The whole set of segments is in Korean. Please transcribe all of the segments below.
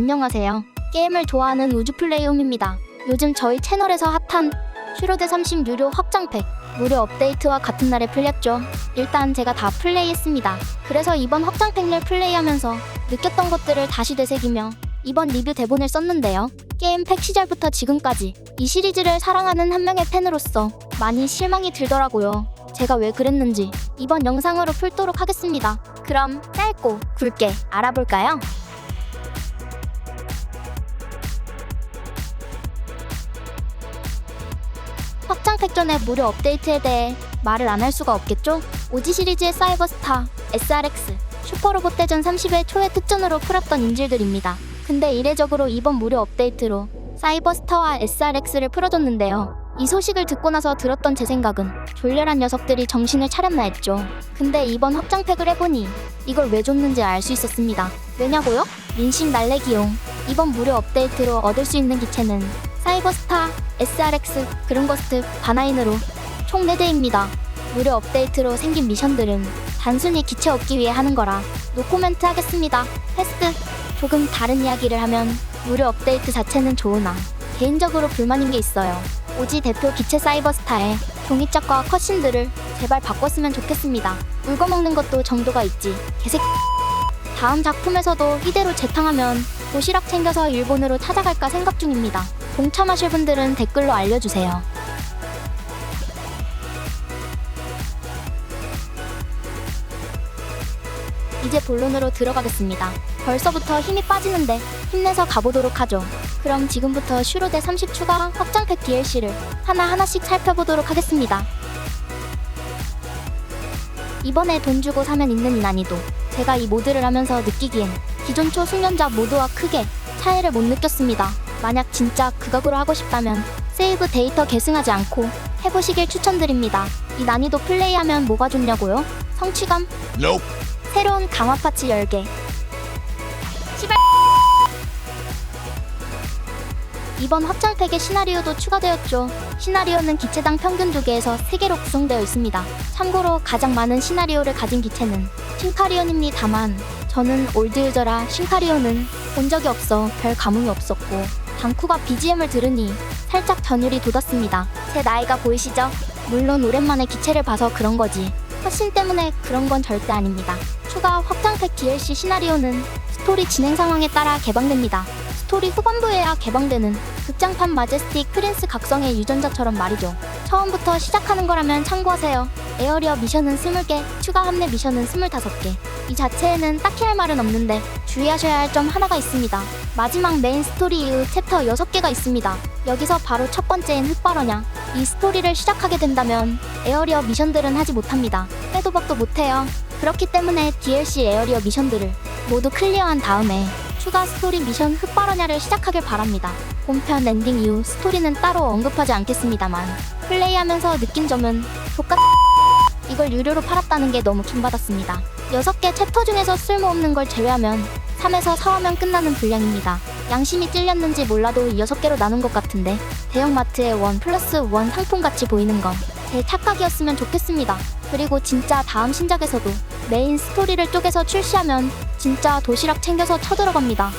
안녕하세요. 게임을 좋아하는 우주플레이홈입니다. 요즘 저희 채널에서 핫한 슈로데 30 유료 확장팩 무료 업데이트와 같은 날에 풀렸죠. 일단 제가 다 플레이했습니다. 그래서 이번 확장팩을 플레이하면서 느꼈던 것들을 다시 되새기며 이번 리뷰 대본을 썼는데요. 게임 팩 시절부터 지금까지 이 시리즈를 사랑하는 한 명의 팬으로서 많이 실망이 들더라고요. 제가 왜 그랬는지 이번 영상으로 풀도록 하겠습니다. 그럼 짧고 굵게 알아볼까요? 확장팩 전의 무료 업데이트에 대해 말을 안 할 수가 없겠죠? 오지 시리즈의 사이버스타, SRX, 슈퍼로봇 대전 30회 초의 특전으로 풀었던 인질들입니다. 근데 이례적으로 이번 무료 업데이트로 사이버스타와 SRX를 풀어줬는데요. 이 소식을 듣고 나서 들었던 제 생각은 졸렬한 녀석들이 정신을 차렸나 했죠. 근데 이번 확장팩을 해보니 이걸 왜 줬는지 알 수 있었습니다. 왜냐고요? 민심 날래기용. 이번 무료 업데이트로 얻을 수 있는 기체는 사이버스타, SRX, 그른거스트, 바나인으로 총 4대입니다. 무료 업데이트로 생긴 미션들은 단순히 기체 얻기 위해 하는 거라 노코멘트 하겠습니다. 패스트. 조금 다른 이야기를 하면 무료 업데이트 자체는 좋으나 개인적으로 불만인 게 있어요. 오지 대표 기체 사이버스타의 종이짝과 컷신들을 제발 바꿨으면 좋겠습니다. 울거먹는 것도 정도가 있지. 개색. 다음 작품에서도 이대로 재탕하면 도시락 챙겨서 일본으로 찾아갈까 생각 중입니다. 동참하실 분들은 댓글로 알려주세요. 이제 본론으로 들어가겠습니다. 벌써부터 힘이 빠지는데 힘내서 가보도록 하죠. 그럼 지금부터 슈로데 30 추가 확장팩 DLC를 하나하나씩 살펴보도록 하겠습니다. 이번에 돈 주고 사면 있는 이 난이도 제가 이 모드를 하면서 느끼기엔 기존 초숙련자 모드와 크게 차이를 못 느꼈습니다. 만약 진짜 극악으로 하고 싶다면 세이브 데이터 계승하지 않고 해보시길 추천드립니다. 이 난이도 플레이하면 뭐가 좋냐고요? 성취감? Nope. 새로운 강화 파츠 열개 시발 이번 확장팩의 시나리오도 추가되었죠. 시나리오는 기체당 평균 2개에서 3개로 구성되어 있습니다. 참고로 가장 많은 시나리오를 가진 기체는 싱카리온입니 다만 저는 올드 유저라 싱카리온은 본 적이 없어 별 감흥이 없었고 당쿠가 BGM을 들으니 살짝 전율이 돋았습니다. 제 나이가 보이시죠? 물론 오랜만에 기체를 봐서 그런 거지. 컷신 때문에 그런 건 절대 아닙니다. 추가 확장팩 DLC 시나리오는 스토리 진행 상황에 따라 개방됩니다. 스토리 후반부에야 개방되는 극장판 마제스틱 프린스 각성의 유전자처럼 말이죠. 처음부터 시작하는 거라면 참고하세요. 에어리어 미션은 20개, 추가 함내 미션은 25개. 이 자체에는 딱히 할 말은 없는데 주의하셔야 할 점 하나가 있습니다. 마지막 메인 스토리 이후 챕터 6개가 있습니다. 여기서 바로 첫 번째인 흑발어냐. 이 스토리를 시작하게 된다면 에어리어 미션들은 하지 못합니다. 빼도 박도 못해요. 그렇기 때문에 DLC 에어리어 미션들을 모두 클리어한 다음에 추가 스토리 미션 흑발어냐를 시작하길 바랍니다. 본편 엔딩 이후 스토리는 따로 언급하지 않겠습니다만 플레이하면서 느낀 점은 족같 이걸 유료로 팔았다는 게 너무 킹받았습니다. 6개 챕터 중에서 쓸모없는 걸 제외하면 3에서 4화면 끝나는 분량입니다. 양심이 찔렸는지 몰라도 6개로 나눈 것 같은데 대형마트에 원 플러스 원 상품같이 보이는 건 제 착각이었으면 좋겠습니다. 그리고 진짜 다음 신작에서도 메인 스토리를 쪼개서 출시하면 진짜 도시락 챙겨서 쳐들어갑니다.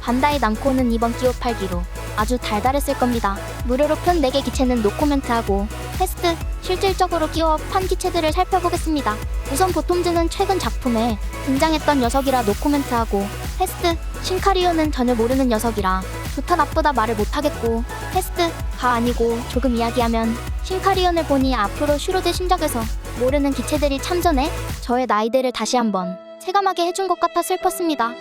반다이 남코는 이번 기호 팔기로 아주 달달했을 겁니다. 무료로 편 4개 기체는 노코멘트하고 테스트, 실질적으로 끼워 판 기체들을 살펴보겠습니다. 우선 보톰즈는 최근 작품에 등장했던 녀석이라 노코멘트하고 테스트, 신카리오는 전혀 모르는 녀석이라 좋다 나쁘다 말을 못하겠고 테스트가 아니고 조금 이야기하면 신카리온을 보니 앞으로 슈로드 신작에서 모르는 기체들이 참전해 저의 나이대를 다시 한번 체감하게 해준 것 같아 슬펐습니다.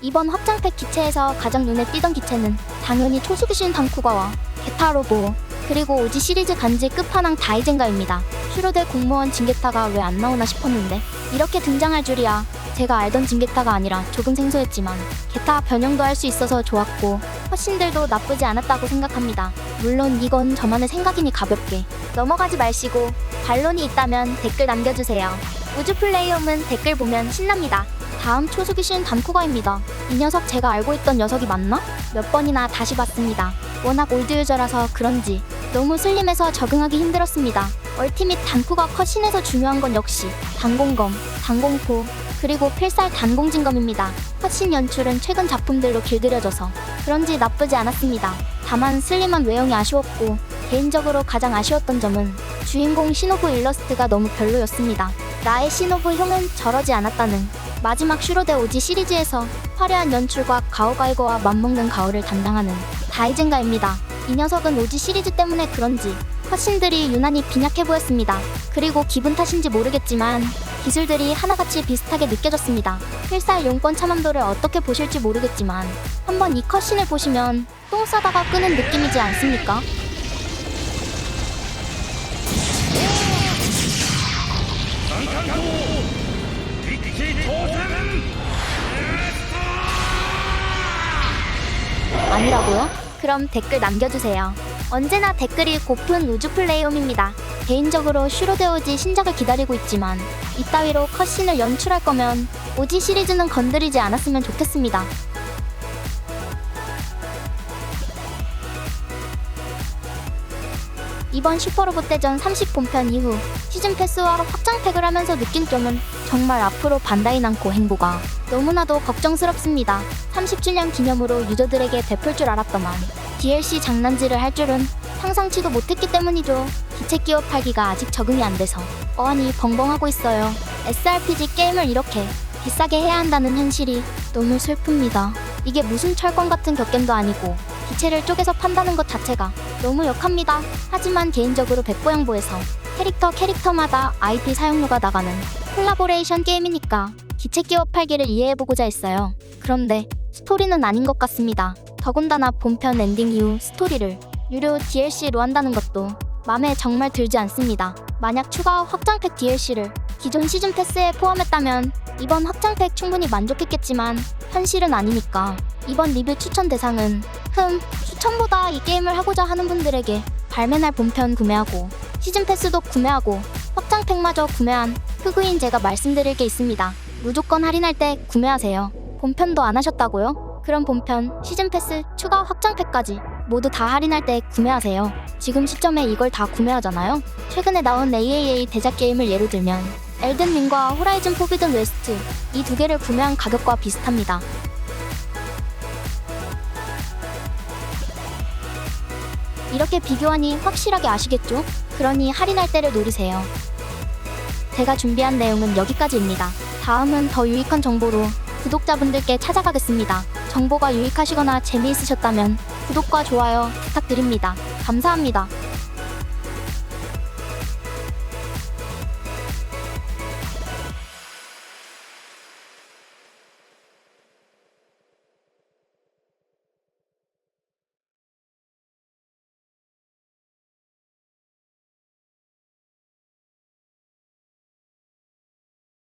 이번 확장팩 기체에서 가장 눈에 띄던 기체는 당연히 초수기신 당쿠가와 게타로보 그리고 오지 시리즈 간지 끝판왕 다이젠가입니다. 슈로데 공무원 징게타가 왜 안 나오나 싶었는데 이렇게 등장할 줄이야 제가 알던 징게타가 아니라 조금 생소했지만 게타 변형도 할 수 있어서 좋았고 컷신들도 나쁘지 않았다고 생각합니다. 물론 이건 저만의 생각이니 가볍게 넘어가지 마시고 반론이 있다면 댓글 남겨주세요. 우주 플레이홈은 댓글 보면 신납니다. 다음 초수기신 단쿠가입니다. 이 녀석 제가 알고 있던 녀석이 맞나? 몇 번이나 다시 봤습니다. 워낙 올드 유저라서 그런지 너무 슬림해서 적응하기 힘들었습니다. 얼티밋 단쿠가 컷신에서 중요한 건 역시 단공검, 단공포, 그리고 필살 단공진검입니다. 컷신 연출은 최근 작품들로 길들여져서 그런지 나쁘지 않았습니다. 다만 슬림한 외형이 아쉬웠고 개인적으로 가장 아쉬웠던 점은 주인공 시노부 일러스트가 너무 별로였습니다. 나의 시노부 형은 저러지 않았다는 마지막 슈로데 오지 시리즈에서 화려한 연출과 가오가이거와 맞먹는 가오를 담당하는 다이젠가입니다. 이 녀석은 오지 시리즈 때문에 그런지 컷신들이 유난히 빈약해 보였습니다. 그리고 기분 탓인지 모르겠지만 기술들이 하나같이 비슷하게 느껴졌습니다. 필살 용권 참함도를 어떻게 보실지 모르겠지만 한번 이 컷신을 보시면 똥 싸다가 끄는 느낌이지 않습니까? 그럼 댓글 남겨주세요. 언제나 댓글이 고픈 우주 플레이홈입니다. 개인적으로 슈로데 오지 신작을 기다리고 있지만 이따위로 컷신을 연출할 거면 오지 시리즈는 건드리지 않았으면 좋겠습니다. 이번 슈퍼로봇 대전 30 본편 이후 시즌 패스와 확장팩을 하면서 느낀 점은 정말 앞으로 반다이 남코 행보가 너무나도 걱정스럽습니다. 30주년 기념으로 유저들에게 베풀 줄 알았더만 DLC 장난질을 할 줄은 상상치도 못했기 때문이죠. 기체 기어 팔기가 아직 적응이 안 돼서 어안이 벙벙하고 있어요. SRPG 게임을 이렇게 비싸게 해야 한다는 현실이 너무 슬픕니다. 이게 무슨 철권 같은 격겜도 아니고 기체를 쪼개서 판다는 것 자체가 너무 역합니다. 하지만 개인적으로 백보양보에서 캐릭터 캐릭터마다 IP 사용료가 나가는 콜라보레이션 게임이니까 기체 기업 팔기를 이해해보고자 했어요. 그런데 스토리는 아닌 것 같습니다. 더군다나 본편 엔딩 이후 스토리를 유료 DLC로 한다는 것도 마음에 정말 들지 않습니다. 만약 추가 확장팩 DLC를 기존 시즌 패스에 포함했다면 이번 확장팩 충분히 만족했겠지만 현실은 아니니까 이번 리뷰 추천 대상은 흠 추천보다 이 게임을 하고자 하는 분들에게 발매날 본편 구매하고 시즌 패스도 구매하고 확장팩마저 구매한 흑우인 제가 말씀드릴 게 있습니다. 무조건 할인할 때 구매하세요. 본편도 안 하셨다고요? 그럼 본편, 시즌 패스, 추가 확장팩까지 모두 다 할인할 때 구매하세요. 지금 시점에 이걸 다 구매하잖아요. 최근에 나온 AAA 대작 게임을 예로 들면 엘든 링과 호라이즌 포비든 웨스트 이 두 개를 구매한 가격과 비슷합니다. 이렇게 비교하니 확실하게 아시겠죠? 그러니 할인할 때를 노리세요. 제가 준비한 내용은 여기까지입니다. 다음은 더 유익한 정보로 구독자분들께 찾아가겠습니다. 정보가 유익하시거나 재미있으셨다면 구독과 좋아요 부탁드립니다. 감사합니다.